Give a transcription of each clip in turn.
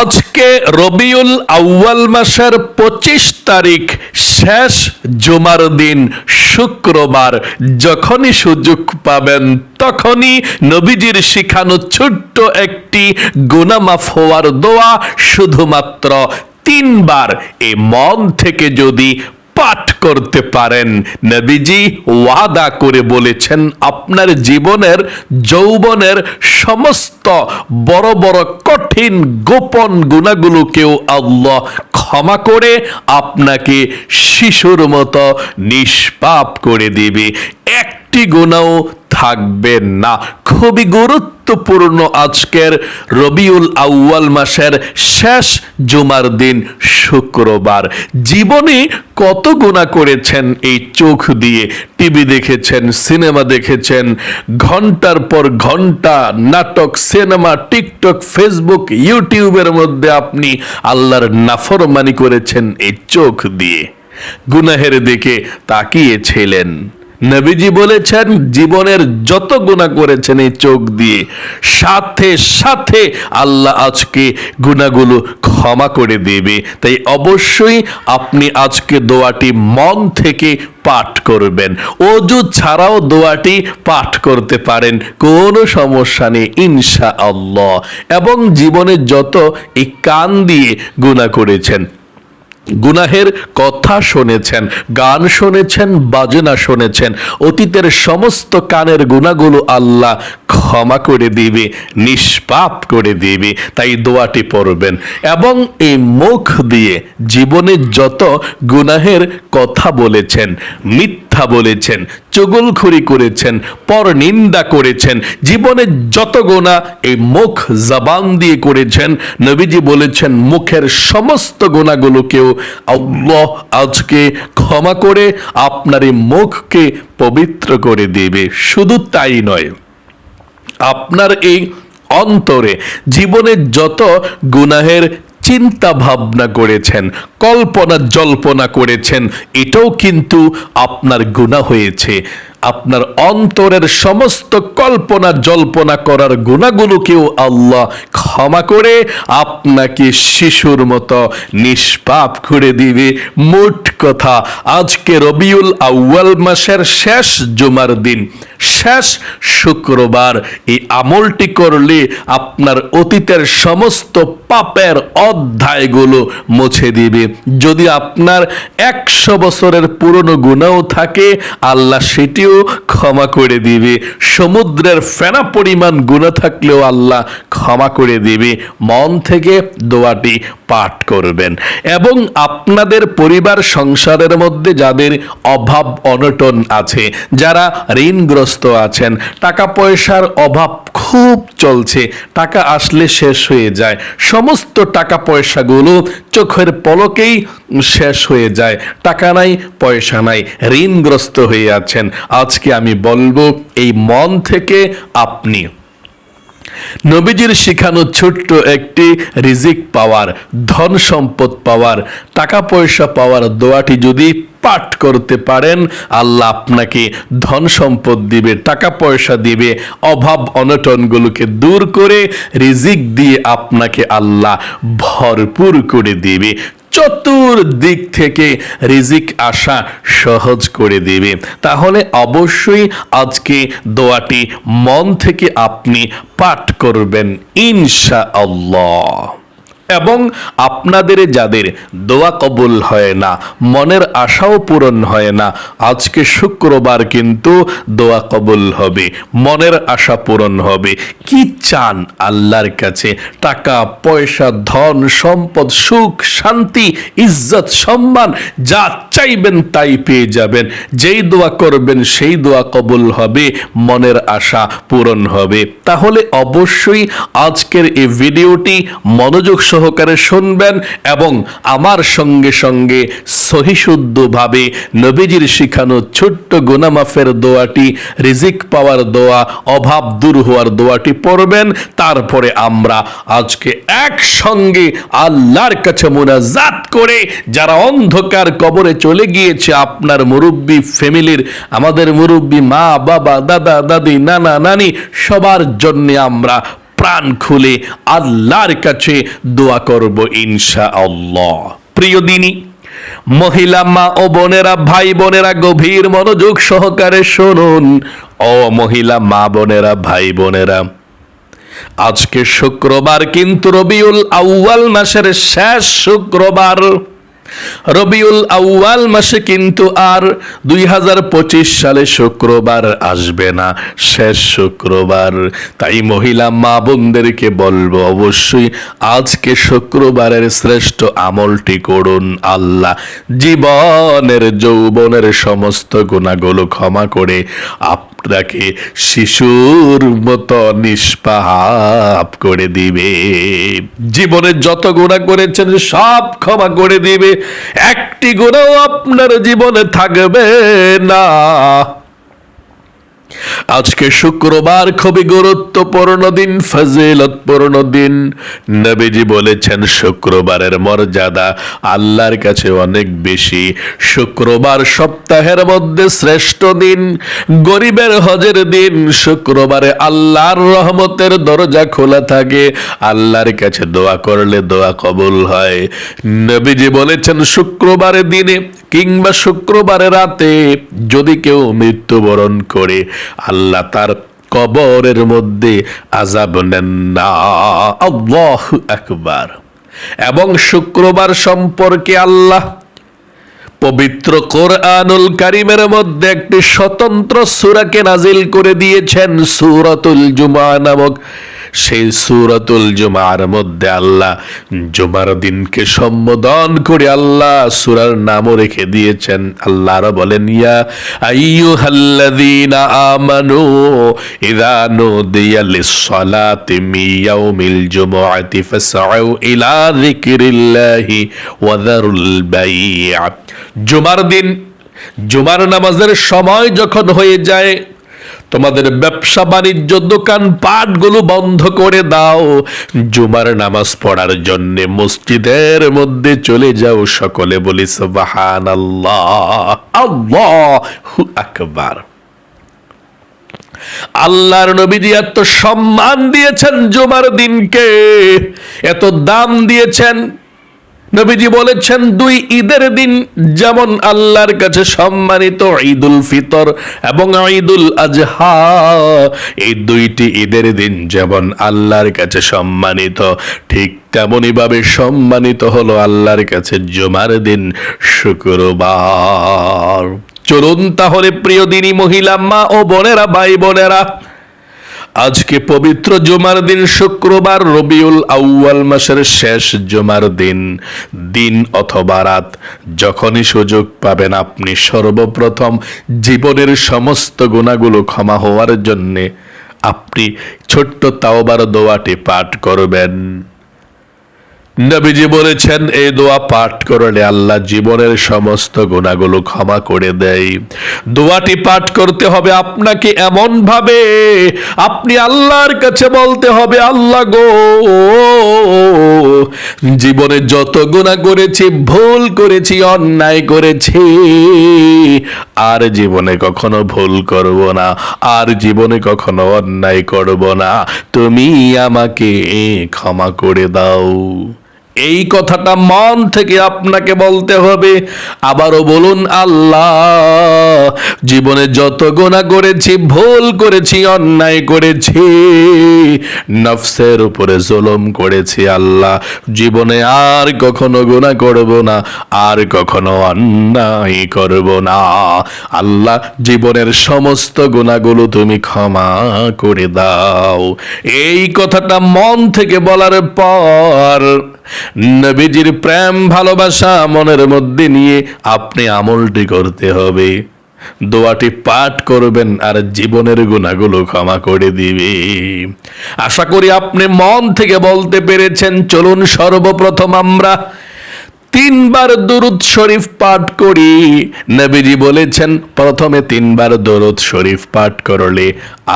আজকে রবিউল আউয়াল মাসের পঁচিশ তারিখ, শেষ জুমার দিন, শুক্রবার। যখনই সুযোগ পাবেন, তখনই নবীজির শিখানো ছোট্ট একটি গুনামাফ হওয়ার দোয়া শুধুমাত্র তিনবার। এ মন থেকে যদি পাঠ করতে পারেন। নবীজি ওয়াদা করে বলেছেন, আপনার জীবনের, যৌবনের সমস্ত বড় বড় কঠিন গোপন গুণাগুলোকেও আল্লাহ ক্ষমা করে আপনাকে শিশুর মতো নিষ্পাপ করে দিবে। একটি গুণাও থাকবে না। খুবই গুরুত্বপূর্ণ আজকের রবিউল আউয়াল মাসের শেষ জুমার দিন শুক্রবার। জীবনে কত গুণা করেছেন এই চোখ দিয়ে? টিভি দেখেছেন, সিনেমা দেখেছেন, ঘণ্টার পর ঘণ্টা নাটক, সিনেমা, টিকটক, ফেসবুক, ইউটিউবের মধ্যে আপনি আল্লাহর নাফরমানি করেছেন এই চোখ দিয়ে। গুনাহের দিকে তাকিয়েছিলেন। নবীজি বলেছেন, জীবনের যত গুণা করেছেন এই চোখ দিয়ে, সাথে সাথে আল্লাহ আজকে গুণাগুলো ক্ষমা করে দেবে। তাই অবশ্যই আপনি আজকে দোয়াটি মন থেকে পাঠ করবেন। অজু ছাড়াও দোয়াটি পাঠ করতে পারেন, কোনো সমস্যা নেই ইনশা আল্লাহ এবং জীবনের যত এই কান দিয়ে গুণা করেছেন গুনাহের কথা শুনেছেন, গান শুনেছেন, বাজনা শুনেছেন, অতীতের সমস্ত কানের গুণাগুলো আল্লাহ ক্ষমা করে দিবে, নিষ্পাপ করে দিবে, তাই দোয়াটি পড়বেন। এবং এই মুখ দিয়ে জীবনের যত গুনাহের কথা বলেছেন, মিথ্যা বলেছেন চগলখড়ি করেছেন পর নিন্দা করেছেন জীবনে যত গোনা এই মুখ জবান দিয়ে করেছেন, নবীজি বলেছেন, মুখের সমস্ত গোনাগুলোকেও আল্লাহ আজকে ক্ষমা করে আপনার এই মুখকে পবিত্র করে দেবে। শুধু তাই নয়, আপনার এই অন্তরে জীবনের যত গুনাহের চিন্তা ভাবনা করেছেন, কল্পনা, জল্পনা করেছেন। এটাও কিন্তু আপনার গুণা হয়েছে। আপনার অন্তরের সমস্ত কল্পনা, জল্পনা করার গুণাগুলোকেও আল্লাহ ক্ষমা করে আপনাকে শিশুর মতো নিষ্পাপ করে দিবে। মোট কথা, আজকে রবিউল আউয়াল মাসের শেষ জুমার দিন। শেষ শুক্রবার এই আমলটি করলে আপনার অতীতের সমস্ত পাপের অধ্যায়গুলো মুছে দিবে। যদি আপনার একশো বছরের পুরনো গুণাও থাকে, আল্লাহ সেটিও ক্ষমা করে দিবে। সমুদ্রের ফেনা পরিমাণ গুণা থাকলেও আল্লাহ ক্ষমা করে দিবে। মন থেকে দোয়াটি পাঠ করবেন। এবং আপনাদের পরিবার, সংসারের মধ্যে যাদের অভাব, অনটন আছে, যারা ঋণগ্রস্ত আছেন। টাকা পয়সার অভাব খুব চলছে। টাকা আসলে শেষ হয়ে যায়। সমস্ত টাকা পয়সাগুলো চোখের পলকেই শেষ হয়ে যায়। টাকা নাই, পয়সা নাই। ঋণগ্রস্ত হয়ে আছেন। আজকে আমি বলব, এই মন থেকে আপনি নবীজির শিখানো ছোট্ট একটি রিজিক পাওয়ার, ধন সম্পদ পাওয়ার, টাকা পয়সা পাওয়ার দোয়াটি যদি পাঠ করতে পারেন, আল্লাহ আপনাকে ধন সম্পদ দিবে, টাকা পয়সা দিবে, অভাব অনটনগুলোকে দূর করে রিজিক দিয়ে আপনাকে আল্লাহ ভরপুর করে দিবে। চতুর্দিক থেকে রিজিক আসা সহজ করে দেবে। তাহলে অবশ্যই আজকে দোয়াটি মন থেকে আপনি পাঠ করবেন ইনশা আল্লাহ এবং আপনাদের যাদের দোয়া কবুল হয় না, মনের আশাও পূরণ হয় না, আজকে শুক্রবার কিন্তু দোয়া কবুল হবে, মনের আশা পূরণ হবে। কি চান আল্লাহর কাছে? টাকা, পয়সা, ধন, সম্পদ, সুখ, শান্তি, ইজ্জত, সম্মান যা চাইবেন তাই পেয়ে যাবেন। যেই দোয়া করবেন, সেই দোয়া কবুল হবে, মনের আশা পূরণ হবে। তাহলে অবশ্যই আজকের এই ভিডিওটি মনোযোগ সহকারে শুনবেন এবং আমার সঙ্গে সঙ্গে সহিশুদ্ধভাবে নবীজির শিখানো ছোট্ট গুনামাফের দোয়াটি, রিজিক পাওয়ার দোয়া, অভাব দূর হওয়ার দোয়াটি পড়বেন। তারপরে আমরা আজকে একসঙ্গে আল্লাহর কাছে মোনাজাত করে, যারা অন্ধকার কবরে চলে গিয়েছে আপনার মুরব্বী ফ্যামিলির, আমাদের মুরব্বী মা, বাবা, দাদা, দাদি, নানা, নানি, সবার জন্য আমরা প্রাণ খুলে আল্লাহর কাছে দোয়া করব ইনশা আল্লাহ প্রিয় দিনী, মহিলা মা ও বোনেরা, ভাই বোনেরা, গভীর মনোযোগ সহকারে শুনুন। ও মহিলা মা বোনেরা, ভাই বোনেরা, আজকে শুক্রবার কিন্তু রবিউল আউয়াল মাসের শেষ শুক্রবার। রবিউল আউয়াল মাসে কিন্তু আর দুই হাজার পঁচিশ সালে শুক্রবার আসবে না, শেষ শুক্রবার। তাই মহিলা মা বোনদেরকে বলব অবশ্যই আজকে শুক্রবারের শ্রেষ্ঠ আমলটি করুন আল্লাহ। জীবনের, যৌবনের সমস্ত গুণাগুলো ক্ষমা করে আপনাকে শিশুর মতো নিষ্পাপ করে দিবে। জীবনে যত গোনা করেছেন সব ক্ষমা করে দিবে। একটি গোনাও আপনার জীবনে থাকবে না। আজকে শুক্রবার খুবই গুরুত্বপূর্ণ দিন, ফজিলতপূর্ণ দিন। নবীজি বলেছেন, শুক্রবারের মর্যাদা আল্লাহর কাছে অনেক বেশি। শুক্রবার সপ্তাহের মধ্যে শ্রেষ্ঠ দিন, গরিবের হজের দিন। শুক্রবারে আল্লাহর রহমতের দরজা খোলা থাকে, আল্লাহর কাছে দোয়া করলে দোয়া কবুল হয়। নবীজি বলেছেন, শুক্রবারের দিনে কিংবা শুক্রবারে রাতে যদি কেউ মৃত্যুবরণ করে, আল্লাহ তার কবরের মধ্যে আজাব নেন না। আল্লাহ আকবার। এবং শুক্রবার সম্পর্কে আল্লাহ পবিত্র কোরআনুল কারিমের মধ্যে একটি স্বতন্ত্র সূরাকে নাজিল করে দিয়েছেন, সূরাতুল জুমা নামক সেই সূরাতুল জুমার মধ্যে আল্লাহ জুমার দিনকে সম্বোধন করে আল্লাহ সুরার নামও রেখে দিয়েছেন। আল্লাহরা বলেন, ইয়া আইয়ুহাল্লাযীনা আমানু ইযা নুদিয়া লিস-সালাতি ইয়াউমিল জুমআতি ফাসআউ ইলা যিকরিল্লাহি ওয়া যারুল বাই'a জুমার দিন, জুমার নামাজের সময় যখন হয়ে যায় তোমাদের ব্যবসা বাণিজ্য দোকান পাটগুলো বন্ধ করে দাও। জুমার নামাজ পড়ার জন্য মসজিদের মধ্যে চলে যাও সকলে বলি সুবাহান আল্লাহ আল্লাহু আকবার। আল্লাহর নবীজি এত সম্মান দিয়েছেন জুমার দিনকে, এত দাম দিয়েছেন। নবীজি বলেছেন, দুই ঈদের দিন যেমন আল্লাহর কাছে সম্মানিত ঈদুল ফিতর এবং ঈদুল আজহা, এই দুইটি ঈদের দিন যেমন আল্লাহর কাছে সম্মানিত, ঠিক তেমনই ভাবে সম্মানিত হলো আল্লাহর কাছে জুমার দিন, শুক্রবার। চলুন তাহলে প্রিয় দিনী মহিলা, মা ও বোনেরা, ভাই বোনেরা আজকে পবিত্র জুমার দিন শুক্রবার রবিউল আউয়াল মাসের শেষ জুমার দিন দিন অথবা রাত। যখনই সুযোগ পাবেন আপনি সর্বপ্রথম জীবনের সমস্ত গুণাগুলো ক্ষমা হওয়ার জন্যে আপনি ছোট্ট তাওবার দোয়াটি পাঠ করবেন। নবীজি বলেছেন, এই দোয়া পাঠ করলে আল্লাহ জীবনের সমস্ত গুণাগুলো ক্ষমা করে দেয়। দোয়াটি পাঠ করতে হবে আপনাকে এমন ভাবে আপনি আল্লাহর কাছে বলতে হবে, আল্লাহ গো, জীবনে যত গুণা করেছি, ভুল করেছি, অন্যায় করেছি, আর জীবনে কখনো ভুল করব না, আর জীবনে কখনো অন্যায় করব না। তুমি আমাকে ক্ষমা করে দাও। এই কথাটা মন থেকে আপনাকে বলতে হবে। আবারও বলুন, আল্লাহ, জীবনে যত গোনা করেছি, ভুল করেছি, অন্যায় করেছি, নফসের উপরে জুলুম করেছি, আল্লাহ, জীবনে আর কখনো গোনা করব না, আর কখনো অন্যায় করব না। আল্লাহ, জীবনের সমস্ত গুণাগুলো তুমি ক্ষমা করে দাও। এই কথাটা মন থেকে বলার পর নবীজির প্রেম, ভালোবাসা মনের মধ্যে নিয়ে আপনি আমলটি করতে হবে। দোয়াটি পাঠ করবেন আর জীবনের গুণাগুলো ক্ষমা করে দিবে। আশা করি আপনি মন থেকে বলতে পেরেছেন, চলুন সর্বপ্রথম আমরা তিনবার দরুদ শরীফ পাঠ করি। নবীজি বলেছেন, প্রথমে তিনবার দরুদ শরীফ পাঠ করলে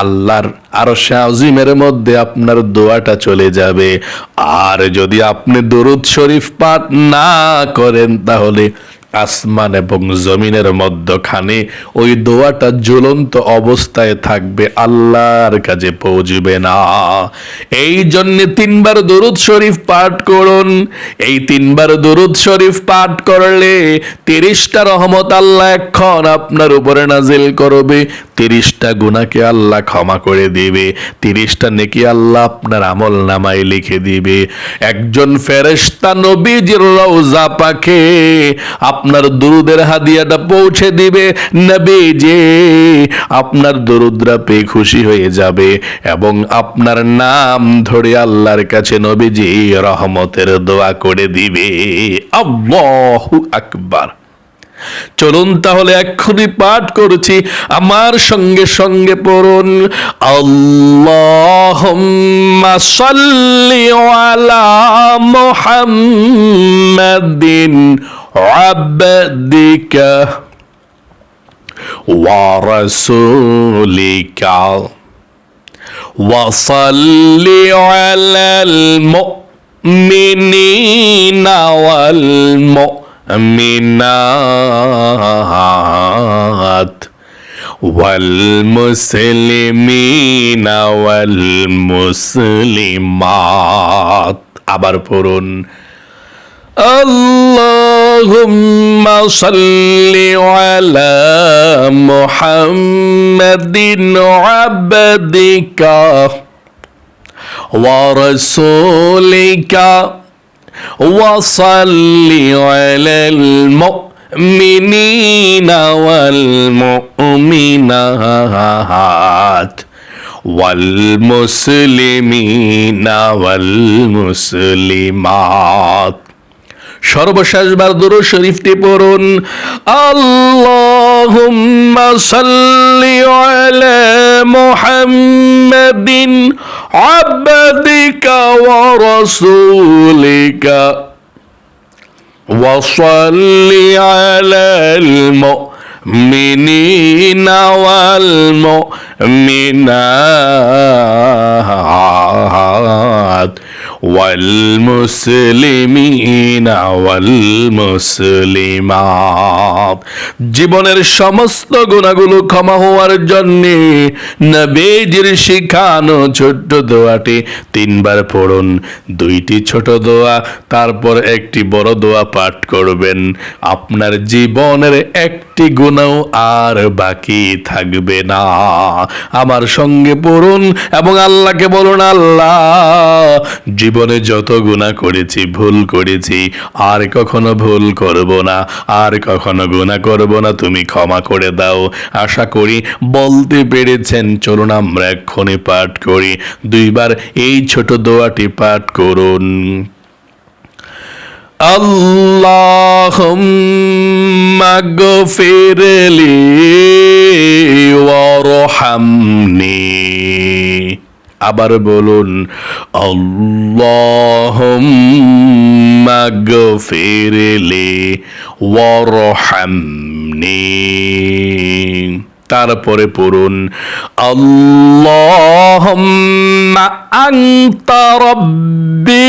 আল্লাহর আর শাহজিমের মধ্যে আপনার দোয়াটা চলে যাবে। আর যদি আপনি দরুদ শরীফ পাঠ না করেন, তাহলে আসমান এবং জমিনের মধ্যখানে ওই দোয়াটা জ্বলন্ত অবস্থায় থাকবে, আল্লাহর কাছে পৌঁছবে না। এই জন্য তিনবার দরুদ শরীফ পাঠ করুন। এই তিনবার দরুদ শরীফ পাঠ করলে তিরিশটা রহমত আল্লাহ এখন আপনার উপরে নাজিল করবে। তিরিশটা গুণাকে আল্লাহ ক্ষমা করে দিবে। তিরিশটা নেকি আল্লাহ আপনার আমল নামায় লিখে দিবে। একজন ফেরেশতা নবীজির রওজা পাখে আপনার দরুদের হাদিয়াটা পৌঁছে দিবে, নবীজি। আপনার দরুদরা পেয়ে খুশি হয়ে যাবে এবং আপনার নাম ধরে আল্লাহর কাছে নবীজি রহমতের দোয়া করে দিবে। আল্লাহু আকবার। চলুন তাহলে এক্ষুনি পাঠ করছি আমার সঙ্গে সঙ্গে পড়ুন আল্লাহুম্মা সাল্লি আলা মুহাম্মাদিন আবদিকা ওয়া রাসূলিকা وصل على المؤمنين والمؤمنات والمسلمين والمسلمات আবার পড়ুন اللهم صل على محمد عبدك ورسولك وصل على المؤمنين والمؤمنات والمسلمين والمسلمات সর্বশেষবার দুরু শরীফটি পড়ুন আল্লাহুম্মা সাল্লি আলা محمد عبدك ورسولك. وصل على المؤمنين والمؤمنات. والمسلمين والمسلمات জীবনের সমস্ত গুণাগুলো ক্ষমা হওয়ার জন্য নবীজির শিখানো ছোট্ট দোয়াটি তিনবার পড়ুন দুইটি ছোট দোয়া তারপর একটি বড় দোয়া পাঠ করবেন আপনার জীবনের একটি গুণাও আর বাকি থাকবে না। আমার সঙ্গে পড়ুন এবং আল্লাহকে বলুন, আল্লাহ, জীবনে যত গুণা করেছি, ভুল করেছি, আর কখনো ভুল করব না, আর কখনো গুণা করব না, তুমি ক্ষমা করে দাও। আশা করি বলতে পেরেছেন। চলুন আমরা এক্ষণে পাঠ করি। দুইবার এই ছোট দোয়াটি পাঠ করুন। اللهم اغفر لي وارحمني আবার বলুন আল্লাহুম্মা গফিরলি ওয়ারহামনি তারপরে পড়ুন আল্লাহুম্মা আনতা রব্বি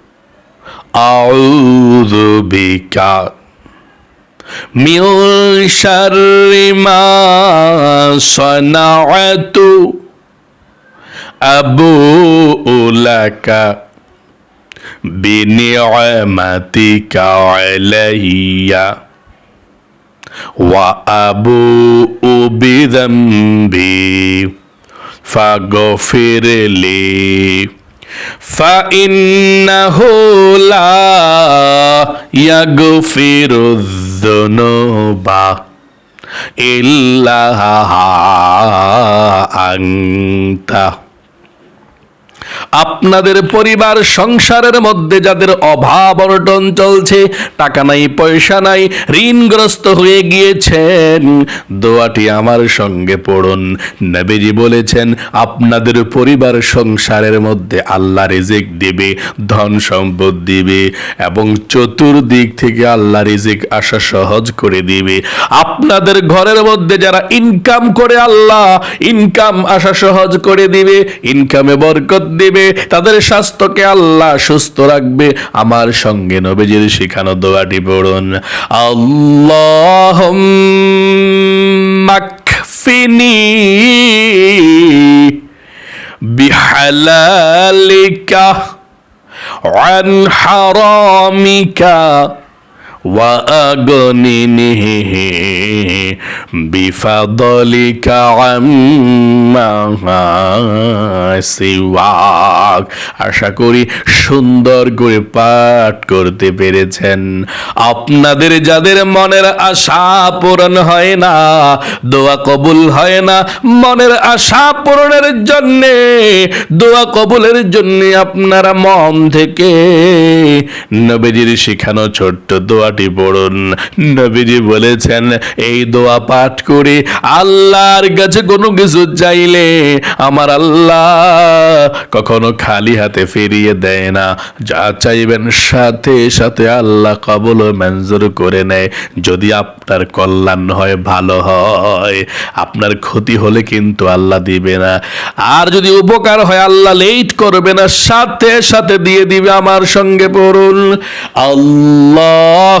أعوذ بك من شر ما صنعت. أبوء لك بنعمتك علي وأبوء بذنبي فاغفر لي. فإنه لا يغفر الذنوب إلا أنت আপনাদের পরিবার, সংসারের মধ্যে যাদের অভাব অনটন চলছে, টাকা নাই, পয়সা নাই, ঋণগ্রস্ত হয়ে গিয়েছেন, দোয়াটি আমার সঙ্গে পড়ুন। নবীজি বলেছেন, আপনাদের পরিবার, সংসারের মধ্যে আল্লাহ রিজিক দিবে, ধন সম্পদ দিবে, এবং চতুর্দিক থেকে আল্লাহ রিজিক আসা সহজ করে দিবে। আপনাদের ঘরের মধ্যে যারা ইনকাম করে আল্লাহ ইনকাম আসা সহজ করে দিবে ইনকামে বরকত দিবে তাদের স্বাস্থ্যকে আল্লাহ সুস্থ রাখবে আমার সঙ্গে নবীজির শেখানো দোয়াটি পড়ুন আল্লাহ মাকফিনি বিহালালিকা عن حرامك وأغننه بفضلك عما سواك আশা করি সুন্দর করে পাঠ করতে পেরেছেন আপনাদের যাদের মনের আশা পূরণ হয় না দোয়া কবুল হয় না মনের আশা পূরণের জন্যে দোয়া কবুলের জন্য আপনারা মন থেকে নবীজির শিখানো ছোট্ট দোয়াটি পড়ুন। নবীজি বলেছেন, এই দোয়া পাঠ করে, আল্লাহর কাছে কোনো কিছু চাইলে আমার আল্লাহ কখনো খালি হাতে ফিরিয়ে দেয় না। যা চাইবেন সাথে সাথে আল্লাহ কবল মঞ্জুর করে নেয়। যদি আপনার কল্যাণ হয়, ভালো হয়। আপনার ক্ষতি হলে কিন্তু আল্লাহ দিবে না। আর যদি উপকার হয়, আল্লাহ লেট করবে না। সাথে সাথে দিয়ে দিবে আমার সঙ্গে পড়ুন। আল্লাহ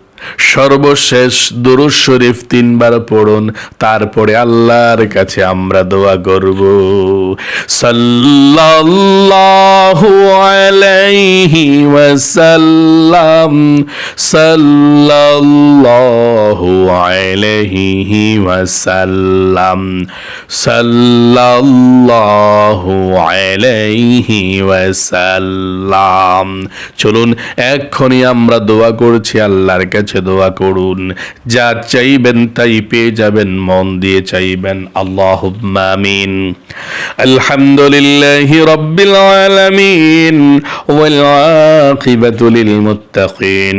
সর্বশেষ দুরুদ শরীফ তিনবার পড়ুন, তারপরে আল্লাহর কাছে আমরা দোয়া করব। সাল্লাল্লাহু আলাইহি ওয়াসাল্লাম, সাল্লাল্লাহু আলাইহি ওয়াসাল্লাম, সাল্লাল্লাহু আলাইহি ওয়াসাল্লাম। চলুন, এক্ষুনি আমরা দোয়া করছি আল্লাহর কাছে। দোয়া করুন যা চাইবেন তাই পেয়ে যাবেন মন দিয়ে চাইবেন আল্লাহ আমিন আলহামদুলিল্লাহ রব্বিল আলামিন والعاقبة للمتقين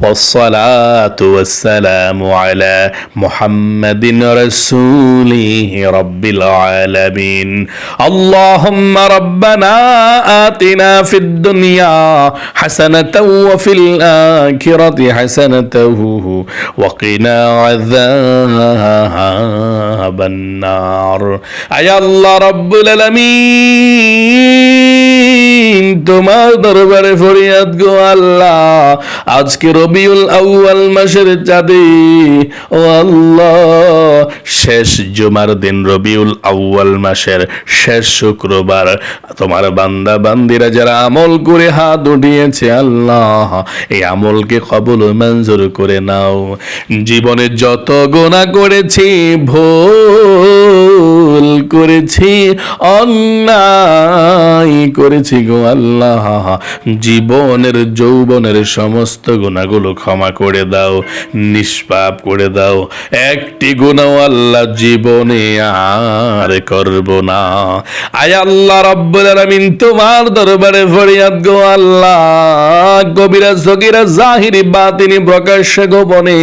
والصلاة والسلام على محمد رسوله رب العالمين اللهم ربنا آتنا في الدنيا حسنة وفي الآخرة حسنة وقنا عذاب النار أي الله رب العالمين তোমার দরবারে ফরিয়াদ গো আল্লাহ আজকে রবিউল আউয়াল মাসের চাঁদে ও আল্লাহ শেষ জুমার দিন রবিউল আউয়াল মাসের শেষ শুক্রবার তোমার বান্দা বান্দিরা যারা আমল করে হাত উঠিয়েছে আল্লাহ এই আমলকে কবল ও মঞ্জুর করে নাও। জীবনে যত গোনা করেছি ভুল করেছি, অন্যায় করেছি গো আল্লাহ। জীবনের, যৌবনের সমস্ত গুণাগুলো ক্ষমা করে দাও, নিষ্পাপ করে দাও। একটি গুণাও আল্লাহ জীবনে আর করব না। আয় আল্লাহ রব্বুল আলামিন, তোমার দরবারে ফরিয়াদ গো আল্লাহ। কবিরা, সগিরা, জাহিরি, বাতিনি, প্রকাশ্য গোপনে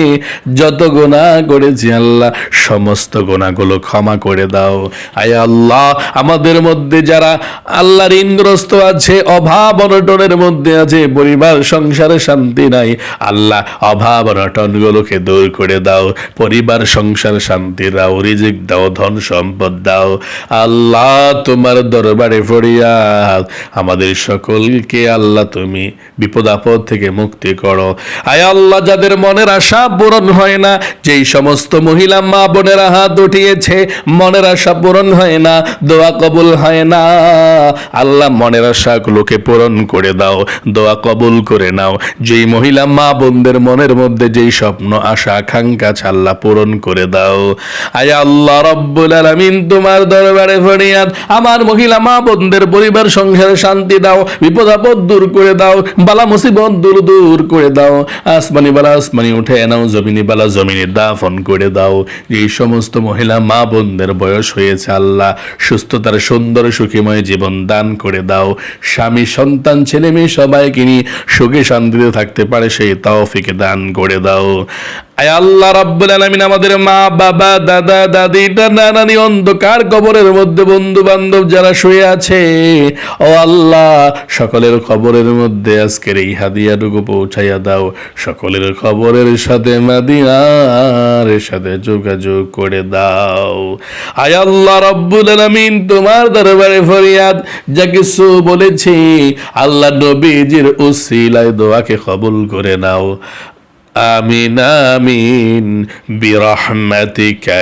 যত গুনাহ করেছি আল্লাহ, সমস্ত গুণাগুলো ক্ষমা করে দাও। আয় আল্লাহ, আমাদের মধ্যে যারা আল্লাহ ঋণগ্রস্ত আছে, অভাব অনটনের মধ্যে আছে, পরিবার, সংসারে শান্তি নাই, আল্লাহ অভাব অনটন গুলোকে দূর করে দাও, পরিবার, সংসার শান্তি দাও, রিজিক দাও, ধন সম্পদ দাও। আল্লাহ তোমার দরবারে ফরিয়াদ, আমাদের সকলকে আল্লাহ তুমি বিপদ আপদ থেকে মুক্তি করো। আয় আল্লাহ, যাদের মনের আশা পূরণ হয় না, যেই সমস্ত মহিলা মা বোনেরা হাত উঠিয়েছে, মনের আশা পূরণ হয় না, দোয়া কবুল হয় না। আল্লাহ মনের আশাগুলোকে পূরণ করে দাও, দোয়া কবুল করে নাও। যেই মহিলা মা বোনদের মনের মধ্যে যেই স্বপ্ন, আশা, আকাঙ্ক্ষা আল্লাহ পূরণ করে দাও। আয় আল্লাহ রব্বুল আলামিন, তোমার দরবারে ফরিয়াদ। আমার মহিলা মা বোনদের পরিবার সংসারে শান্তি দাও, বিপদ আপদ দূর করে দাও, বালা মুসিবত দূর দূর করে দাও। আসমানি বালা আসমানি উঠে নাও, জমিনি বালা জমিনি দাফন করে দাও। এই সমস্ত মহিলা মা বোনদের বয়স হয়েছে আল্লাহ সুস্থতার সুন্দর সুখীময় জীবন দান করে দাও। স্বামী, সন্তান ছেলে মেয়ে সবাইকে নিয়ে সুখে শান্তিতে থাকতে পারে, সেই তাওফিকে দান করে দাও। আল্লাহ রাব্বুল আলামিন আমাদের মা, বাবা, দাদা, দাদি, নানা, নানি, অন্ধকার কবরের মধ্যে বন্ধু বান্ধব যারা শুয়ে আছে, ও আল্লাহ, সকলের খবরের মধ্যে আজকের এই হাদিয়াটুকু পৌঁছাইয়া দাও। সকলের খবরের সাথে মাদিনার সাথে যোগাযোগ করে দাও। আয় আল্লাহ রাব্বুল আলামিন, তোমার দরবারে ফরিয়াদ, যা কিছু বলেছি, আল্লাহ নবীজির উসিলায় দোয়াকে কবুল করে নাও। আমিন আমিন, বিরহমাতিকা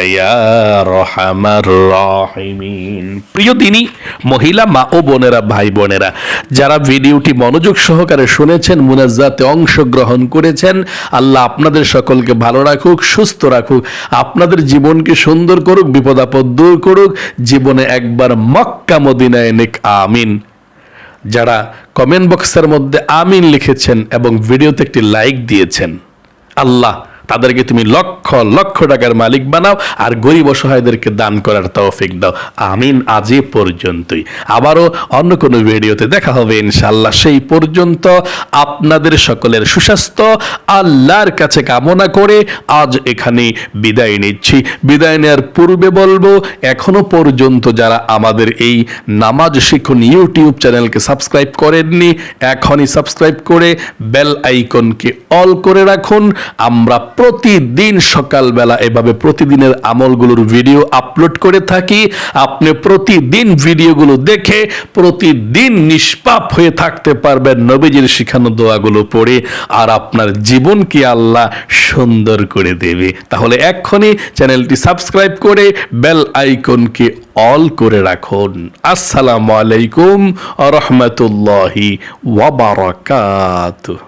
প্রিয় দিনী, মহিলা মা ও বোনেরা, ভাই বোনেরা, যারা ভিডিওটি মনোযোগ সহকারে শুনেছেন, মুনাজাতে অংশগ্রহণ করেছেন, আল্লাহ আপনাদের সকলকে ভালো রাখুক, সুস্থ রাখুক, আপনাদের জীবনকে সুন্দর করুক বিপদ আপদ দূর করুক, জীবনে একবার মক্কা মদিনায় নেক, আমিন। যারা কমেন্ট বক্সের মধ্যে আমিন লিখেছেন এবং ভিডিওতে একটি লাইক দিয়েছেন আল্লাহ। তাদেরকে তুমি লক্ষ লক্ষ টাকার মালিক বানাও আর গরিব অসহায়দেরকে দান করার তৌফিক দাও। আমিন আজই পর্যন্তই। আবারও অন্য কোনো ভিডিওতে দেখা হবে ইনশাল্লাহ সেই পর্যন্ত আপনাদের সকলের সুস্বাস্থ্য, আল্লাহর কাছে কামনা করে আজ এখানে বিদায় নিচ্ছি। বিদায় নেওয়ার পূর্বে বলব, এখনও পর্যন্ত যারা আমাদের এই নামাজ শিখুন ইউটিউব চ্যানেলকে সাবস্ক্রাইব করেননি, এখনই সাবস্ক্রাইব করে বেল আইকনকে অল করে রাখুন। আমরা প্রতিদিন সকালবেলা এভাবে প্রতিদিনের আমলগুলোর ভিডিও আপলোড করে থাকি। আপনি প্রতিদিন ভিডিওগুলো দেখে প্রতিদিন নিষ্পাপ হয়ে থাকতে পারবেন নবীজির শিখানো দোয়াগুলো পড়ে আর আপনার জীবনকে আল্লাহ সুন্দর করে দেবে। তাহলে এক্ষুনি চ্যানেলটি সাবস্ক্রাইব করে বেল আইকনকে অল করে রাখুন। আসসালামু আলাইকুম রহমতুল্লাহি ওয়াবারাকাতুহ